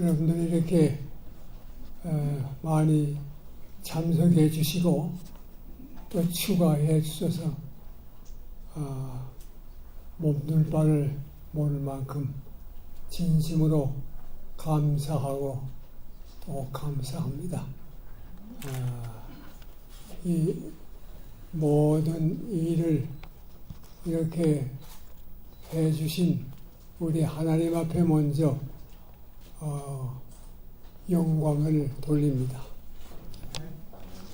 여러분들이 이렇게 어, 많이 참석해 주시고 또 추가해 주셔서 아, 몸둘 바를 모를 만큼 진심으로 감사하고 또 감사합니다. 아, 이 모든 일을 이렇게 해주신 우리 하나님 앞에 먼저 어, 영광을 돌립니다.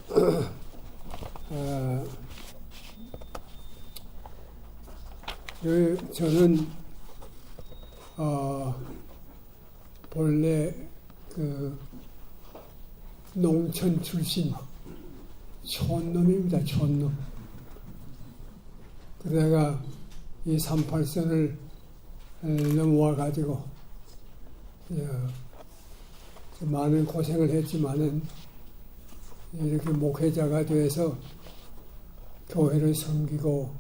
어, 그 저는 어, 본래 그 농촌 출신 촌놈입니다. 촌놈. 그러다가 이 38선을 넘어와 가지고 많은 고생을 했지만은 이렇게 목회자가 돼서 교회를 섬기고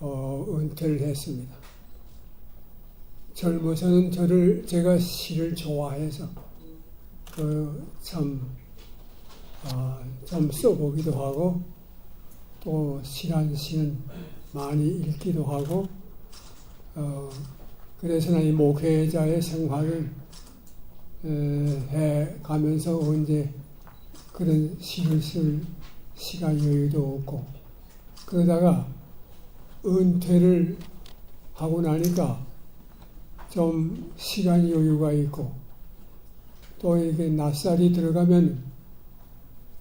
어, 은퇴를 했습니다. 젊어서는 저를 제가 시를 좋아해서 그참좀 아, 써보기도 하고 또 시란 시는 많이 읽기도 하고 어, 그래서 이 목회자의 생활을 에, 해 가면서 언제 그런 시를 쓸 시간 여유도 없고 그러다가 은퇴를 하고 나니까 좀 시간 여유가 있고 또 이렇게 낮살이 들어가면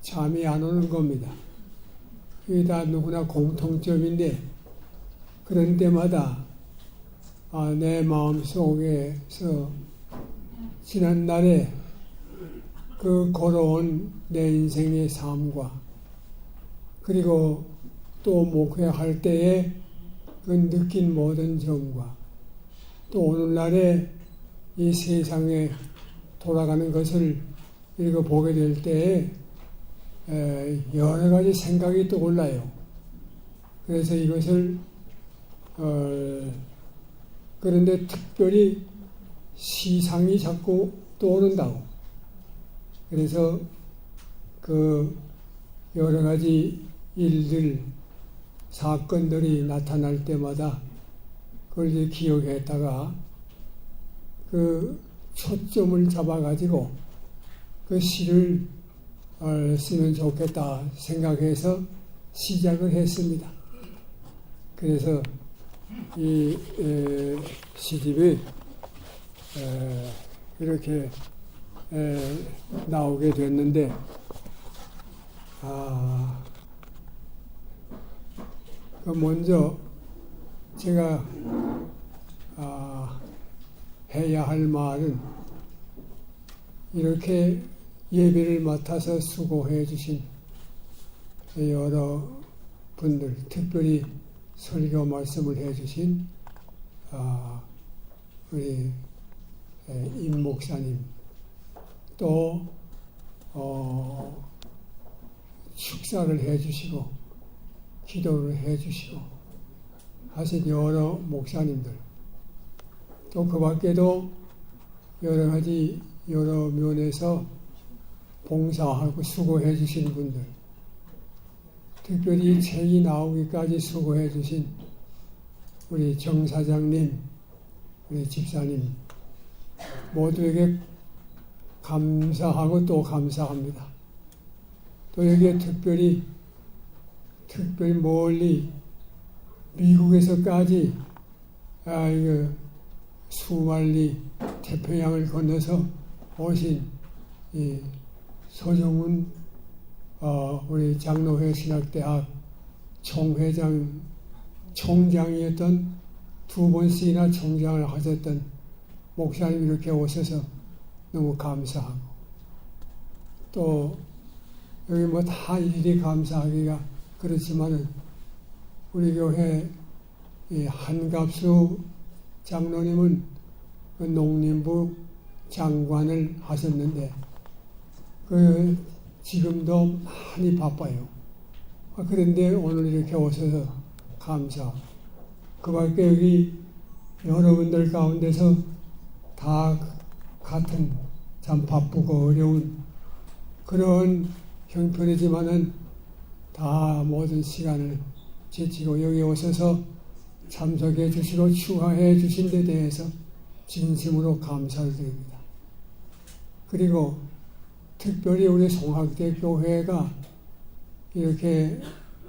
잠이 안 오는 겁니다. 이게 다 누구나 공통점인데 그런 때마다 아, 내 마음 속에서 지난날에 그 걸어온 내 인생의 삶과 그리고 또 목회할 때에 그 느낀 모든 점과 또 오늘날에 이 세상에 돌아가는 것을 읽어보게 될 때에 여러 가지 생각이 떠올라요. 그래서 이것을 어, 그런데 특별히 시상이 자꾸 떠오른다고. 그래서 그 여러 가지 일들, 사건들이 나타날 때마다 그걸 이제 기억했다가 그 초점을 잡아가지고 그 시를 어, 쓰면 좋겠다 생각해서 시작을 했습니다. 그래서 이 에, 시집이 에, 이렇게 에, 나오게 됐는데 아, 그 먼저 제가 아, 해야 할 말은 이렇게 예배를 맡아서 수고해 주신 여러 분들, 특별히 설교 말씀을 해 주신 아, 우리 임 목사님, 또 어, 축사를 해 주시고 기도를 해 주시고 하신 여러 목사님들, 또 그 밖에도 여러 가지 여러 면에서 봉사하고 수고해 주신 분들, 특별히 책이 나오기까지 수고해 주신 우리 정 사장님, 우리 집사님 모두에게 감사하고 또 감사합니다. 또 여기에 특별히 특별히 멀리 미국에서까지 아 이거 수만리 태평양을 건너서 오신 이 서정훈 어, 우리 장로회 신학대학 총회장 총장이었던 두 번씩이나 총장을 하셨던 목사님 이렇게 오셔서 너무 감사하고 또 여기 뭐 다 일일이 감사하기가 그렇지만은 우리 교회 이 한갑수 장로님은 그 농림부 장관을 하셨는데 그 지금도 많이 바빠요. 아, 그런데 오늘 이렇게 오셔서 감사. 그 밖에 여기 여러분들 가운데서 다 같은 참 바쁘고 어려운 그런 형편이지만은 다 모든 시간을 제치고 여기 오셔서 참석해 주시고 추하해 주신 데 대해서 진심으로 감사를 드립니다. 그리고 특별히 우리 송학대 교회가 이렇게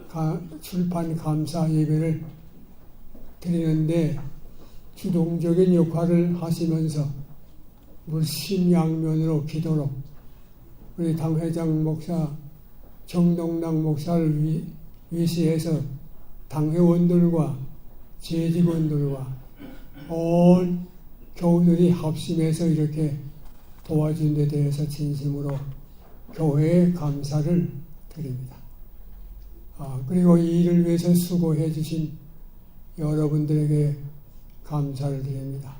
가- 출판 감사 예배를 드리는데 주동적인 역할을 하시면서 물심양면으로 기도로 우리 당회장 목사 정동락 목사를 위, 위시해서 당회원들과 재직원들과 온 교우들이 합심해서 이렇게 도와준 데 대해서 진심으로 교회에 감사를 드립니다. 아, 그리고 이 일을 위해서 수고해 주신 여러분들에게 감사를 드립니다.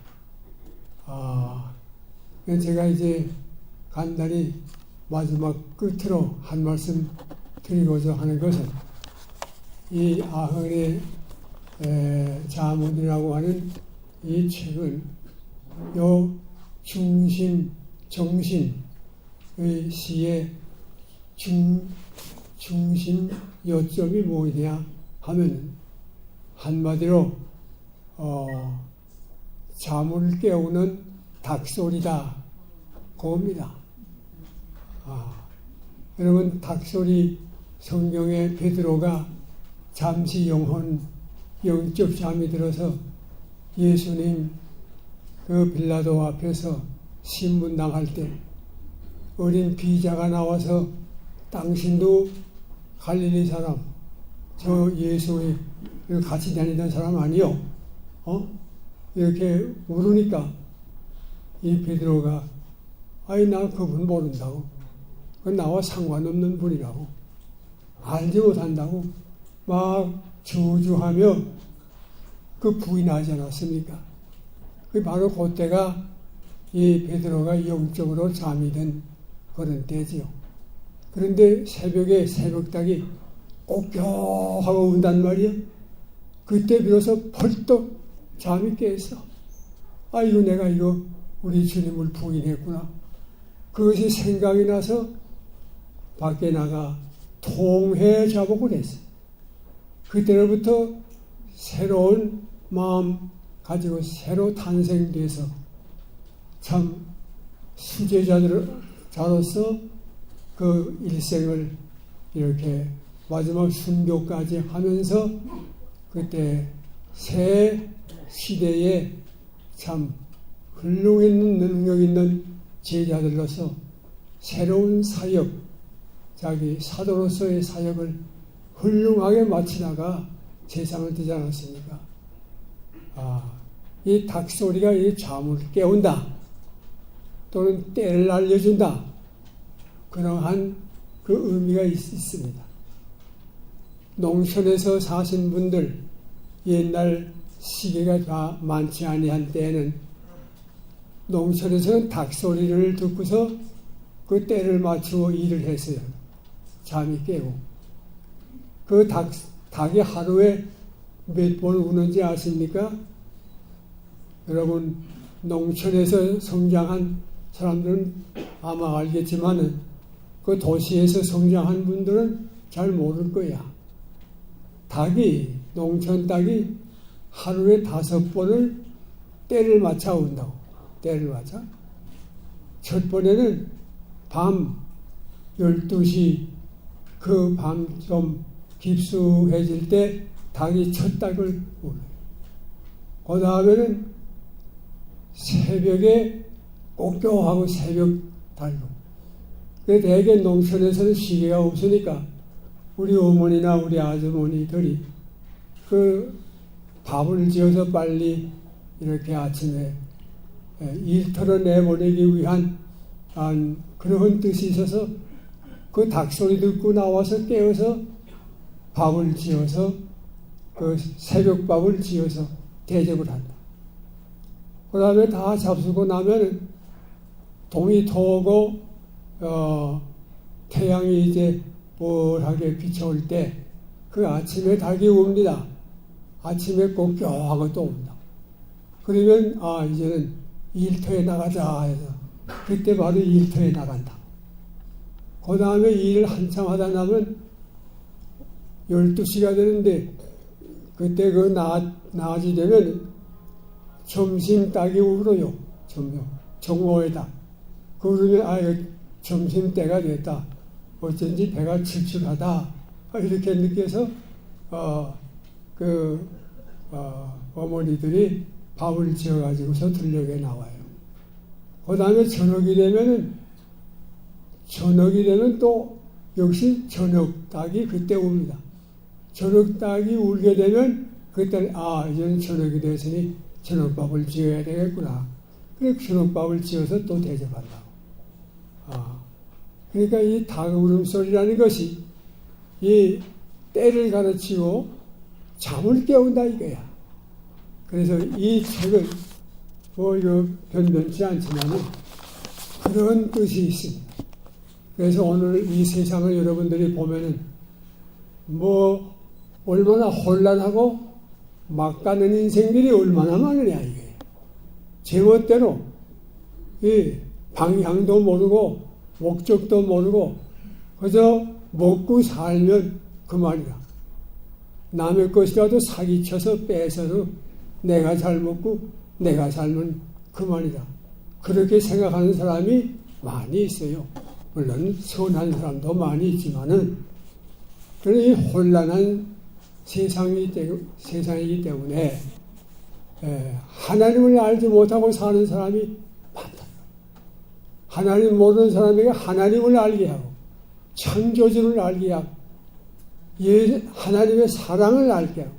아, 제가 이제 간단히 마지막 끝으로 한 말씀 드리고자 하는 것은 이 아흔의 에, 자문이라고 하는 이 책은 요 중심 정신의 시의 중 중심 요점이 뭐냐 하면 한마디로 어, 잠을 깨우는 닭소리다 그겁니다. 아, 여러분 닭소리 성경에 베드로가 잠시 영혼 영적 잠이 들어서 예수님 그 빌라도 앞에서 신문 당할 때 어린 비자가 나와서 당신도 갈릴리 사람 저 예수의 그 같이 다니던 사람 아니요? 어? 이렇게 물으니까 이 베드로가 아이 나 그분 모른다고 그 나와 상관없는 분이라고 알지 못한다고 막 저주하며 그 부인하지 않았습니까? 그 바로 그때가 이 베드로가 영적으로 잠이 든 그런 때지요. 그런데 새벽에 새벽닭이 꼭겨하고 운단 말이요. 그때 비로소 벌떡 잠이 깼어. 아이고 내가 이거 우리 주님을 부인했구나. 그것이 생각이 나서 밖에 나가 통해 자복을 했어. 그때로부터 새로운 마음 가지고 새로 탄생돼서 참 수제자로서 그 일생을 이렇게 마지막 순교까지 하면서 그때 새 시대에 참 훌륭했는 능력 있는 제자들로서 새로운 사역, 자기 사도로서의 사역을 훌륭하게 마치다가 세상을 뜨지 않았습니까? 아, 이 닭소리가 이 잠을 깨운다. 또는 때를 알려준다. 그러한 그 의미가 있, 있습니다. 농촌에서 사신 분들 옛날 시계가 다 많지 아니한 때에는 농촌에서는 닭 소리를 듣고서 그 때를 맞추어 일을 했어요. 잠이 깨고. 그 닭, 닭이 하루에 몇 번 우는지 아십니까? 여러분, 농촌에서 성장한 사람들은 아마 알겠지만은 그 도시에서 성장한 분들은 잘 모를 거야. 닭이, 농촌 닭이 하루에 다섯 번을 때를 맞춰 온다고. 때를 맞춰. 첫 번에는 밤 12시 그 밤 좀 깊숙해질 때 닭이 첫 닭을 울어요. 그 다음에는 새벽에 꼭교하고 새벽 달로. 그 대개 농촌에서는 시계가 없으니까 우리 어머니나 우리 아주머니들이 그 밥을 지어서 빨리 이렇게 아침에 일터로 내보내기 위한 그런 뜻이 있어서 그 닭소리 듣고 나와서 깨어서 밥을 지어서 그 새벽밥을 지어서 대접을 한다. 그 다음에 다 잡수고 나면 동이 터오고 어, 태양이 이제 뻘하게 비춰올 때 그 아침에 닭이 옵니다. 아침에 꼭뼈 하고 또 온다. 그러면 아 이제는 일터에 나가자 해서 그때 바로 일터에 나간다. 그 다음에 일을 한참 하다 나면 12시가 되는데 그때 그 나, 낮이 되면 점심 딱이 울어요. 점요. 정오에다. 그러면 아, 이거 점심 때가 됐다. 어쩐지 배가 출출하다. 아, 이렇게 느껴서 어, 그 어, 어머니들이 밥을 지어가지고서 들녘에 나와요. 그 다음에 저녁이 되면은 저녁이 되면 또 역시 저녁 닭이 그때 웁니다. 저녁 닭이 울게 되면 그때 아 이제는 저녁이 됐으니 저녁밥을 지어야 되겠구나. 그래 저녁밥을 지어서 또 대접한다고. 아 그러니까 이 닭 울음소리라는 것이 이 때를 가르치고 잠을 깨운다 이거야. 그래서 이 책은 뭐 이거 변변치 않지만은 그런 뜻이 있습니다. 그래서 오늘 이 세상을 여러분들이 보면은 뭐 얼마나 혼란하고 막 가는 인생들이 얼마나 많으냐 이게 제멋대로 이 방향도 모르고 목적도 모르고 그저 먹고 살면 그만이다. 남의 것이라도 사기쳐서 뺏어도 내가 잘 먹고 내가 살면 그만이다. 그렇게 생각하는 사람이 많이 있어요. 물론 선한 사람도 많이 있지만은 그런 이 혼란한 세상이 세상이기 때문에 에, 하나님을 알지 못하고 사는 사람이. 하나님 모르는 사람에게 하나님을 알게 하고 창조주를 알게 하고 예, 하나님의 사랑을 알게 하고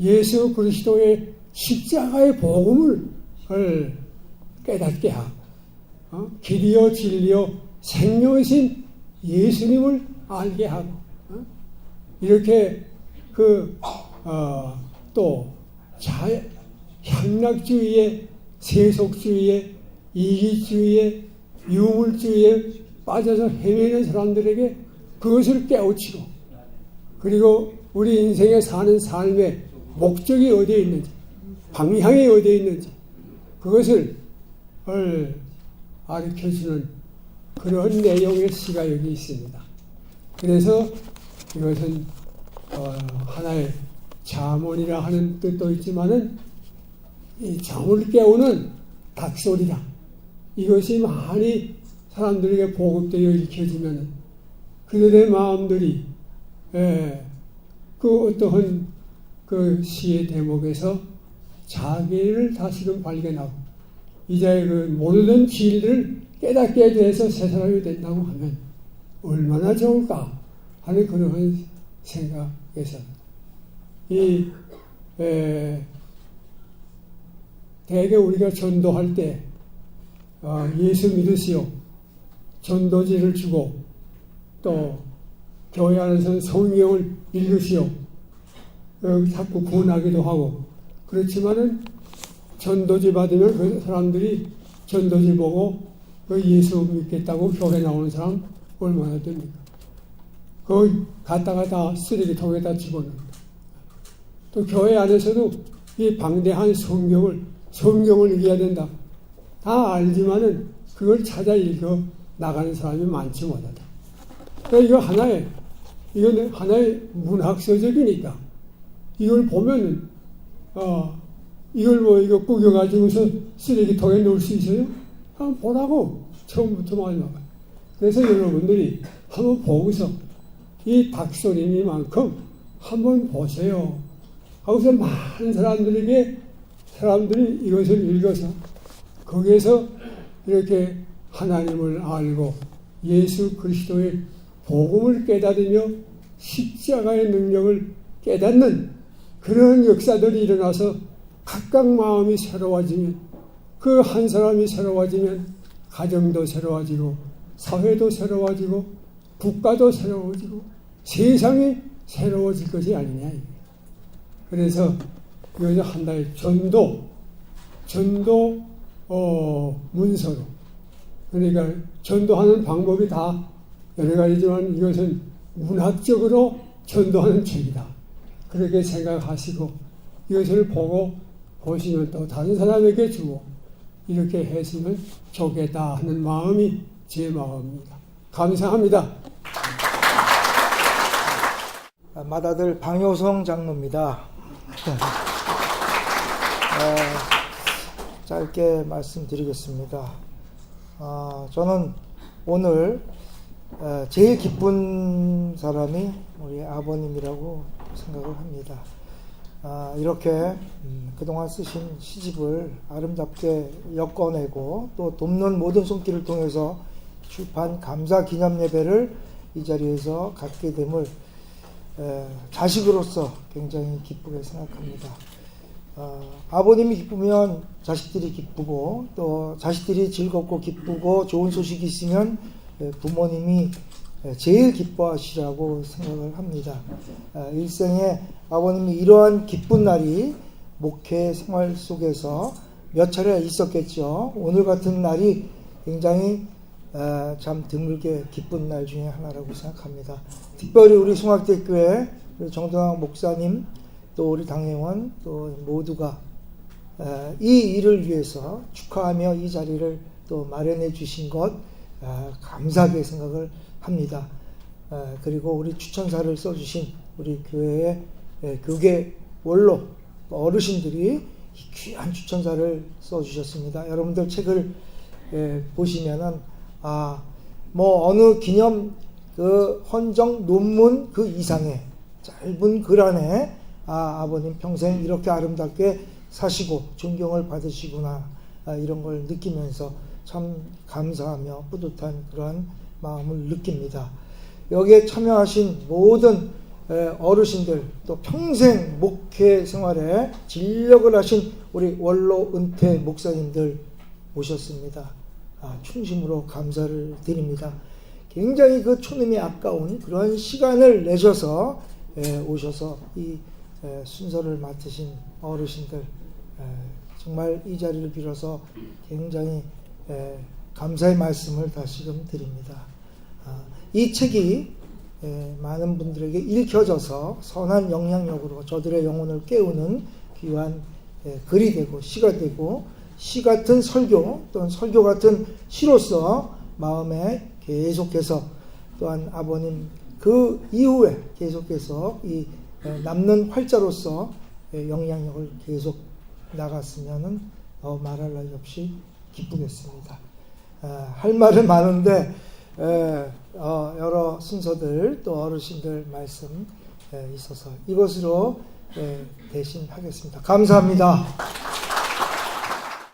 예수 그리스도의 십자가의 복음을 깨닫게 하고 어? 길이요 진리요 생명이신 예수님을 알게 하고 어? 이렇게 그또 향락주의에 세속주의에 이기주의에 유물주의에 빠져서 헤매는 사람들에게 그것을 깨우치고 그리고 우리 인생에 사는 삶의 목적이 어디에 있는지 방향이 어디에 있는지 그것을 가르쳐주는 그런 내용의 시가 여기 있습니다. 그래서 이것은 어, 하나의 자문이라 하는 뜻도 있지만은 이 잠을 깨우는 닭소리다. 이것이 많이 사람들에게 보급되어 익혀지면 그들의 마음들이 예, 그 어떠한 그 시의 대목에서 자기를 다시금 발견하고 이자의 그 모든 진리를 깨닫게 돼서 새 사람이 된다고 하면 얼마나 좋을까 하는 그런 생각에서 이 에, 대개 우리가 전도할 때 어, 예수 믿으시오 전도지를 주고 또 교회 안에서는 성경을 읽으시오 어, 자꾸 구원하기도 하고 그렇지만은 전도지 받으면 그 사람들이 전도지 보고 그 예수 믿겠다고 교회 나오는 사람 얼마나 됩니까? 그 갔다가 다 쓰레기통에다 집어넣는다. 또 교회 안에서도 이 방대한 성경을 성경을 읽어야 된다. 다 알지만은 그걸 찾아 읽어 나가는 사람이 많지 못하다. 그러니까 이거 하나의 이건 하나의 문학서적이니까 이걸 보면은 어 이걸 뭐 이거 구겨가지고서 쓰레기통에 넣을 수 있어요? 한번 보라고 처음부터 마지막. 그래서 여러분들이 한번 보고서 이 닭소리니만큼 한번 보세요. 하고서 많은 사람들에게 사람들이 이것을 읽어서 거기에서 이렇게 하나님을 알고 예수 그리스도의 복음을 깨달으며 십자가의 능력을 깨닫는 그런 역사들이 일어나서 각각 마음이 새로워지면 그 한 사람이 새로워지면 가정도 새로워지고 사회도 새로워지고 국가도 새로워지고 세상이 새로워질 것이 아니냐. 그래서 이것을 한달 전도, 전도 어, 문서로 그러니까 전도하는 방법이 다 여러 가지지만 이것은 문학적으로 전도하는 책이다. 그렇게 생각하시고 이것을 보고 보시면 또 다른 사람에게 주고 이렇게 했으면 좋겠다 하는 마음이 제 마음입니다. 감사합니다. 아, 마다들 방효성 장로입니다. 어, 짧게 말씀드리겠습니다. 아, 저는 오늘 어, 제일 기쁜 사람이 우리 아버님이라고 생각을 합니다. 아, 이렇게 음, 그동안 쓰신 시집을 아름답게 엮어내고 또 돕는 모든 손길을 통해서 출판 감사 기념 예배를 이 자리에서 갖게 됨을 에, 자식으로서 굉장히 기쁘게 생각합니다. 어, 아버님이 기쁘면 자식들이 기쁘고 또 자식들이 즐겁고 기쁘고 좋은 소식이 있으면 에, 부모님이 에, 제일 기뻐하시라고 생각을 합니다. 아, 일생에 아버님이 이러한 기쁜 날이 목회 생활 속에서 몇 차례 있었겠죠. 오늘 같은 날이 굉장히 아, 참 드물게 기쁜 날 중에 하나라고 생각합니다. 특별히 우리 숭학대교회 우리 정동학 목사님 또 우리 당회원 또 모두가 아, 이 일을 위해서 축하하며 이 자리를 또 마련해 주신 것 아, 감사하게 생각을 합니다. 아, 그리고 우리 추천사를 써주신 우리 교회의 예, 교계 원로 어르신들이 이 귀한 추천사를 써주셨습니다. 여러분들 책을 예, 보시면은 아, 뭐 어느 기념 그 헌정 논문 그 이상의 짧은 글 안에 아, 아버님 평생 이렇게 아름답게 사시고 존경을 받으시구나 아, 이런 걸 느끼면서 참 감사하며 뿌듯한 그러한 마음을 느낍니다. 여기에 참여하신 모든 에, 어르신들 또 평생 목회 생활에 진력을 하신 우리 원로 은퇴 목사님들 오셨습니다. 아, 충심으로 감사를 드립니다. 굉장히 그 초님이 아까운 그런 시간을 내셔서 에, 오셔서 이 에, 순서를 맡으신 어르신들 에, 정말 이 자리를 빌어서 굉장히 에, 감사의 말씀을 다시금 드립니다. 아, 이 책이 에, 많은 분들에게 읽혀져서 선한 영향력으로 저들의 영혼을 깨우는 귀한 에, 글이 되고 시가 되고 시 같은 설교 또는 설교 같은 시로서 마음에 계속해서 또한 아버님 그 이후에 계속해서 이 에, 남는 활자로서 에, 영향력을 계속 나갔으면은 더 말할 나위 없이 기쁘겠습니다. 아, 할 말은 많은데 에, 어, 여러 순서들 또 어르신들 말씀 에, 있어서 이것으로 에, 대신하겠습니다. 감사합니다.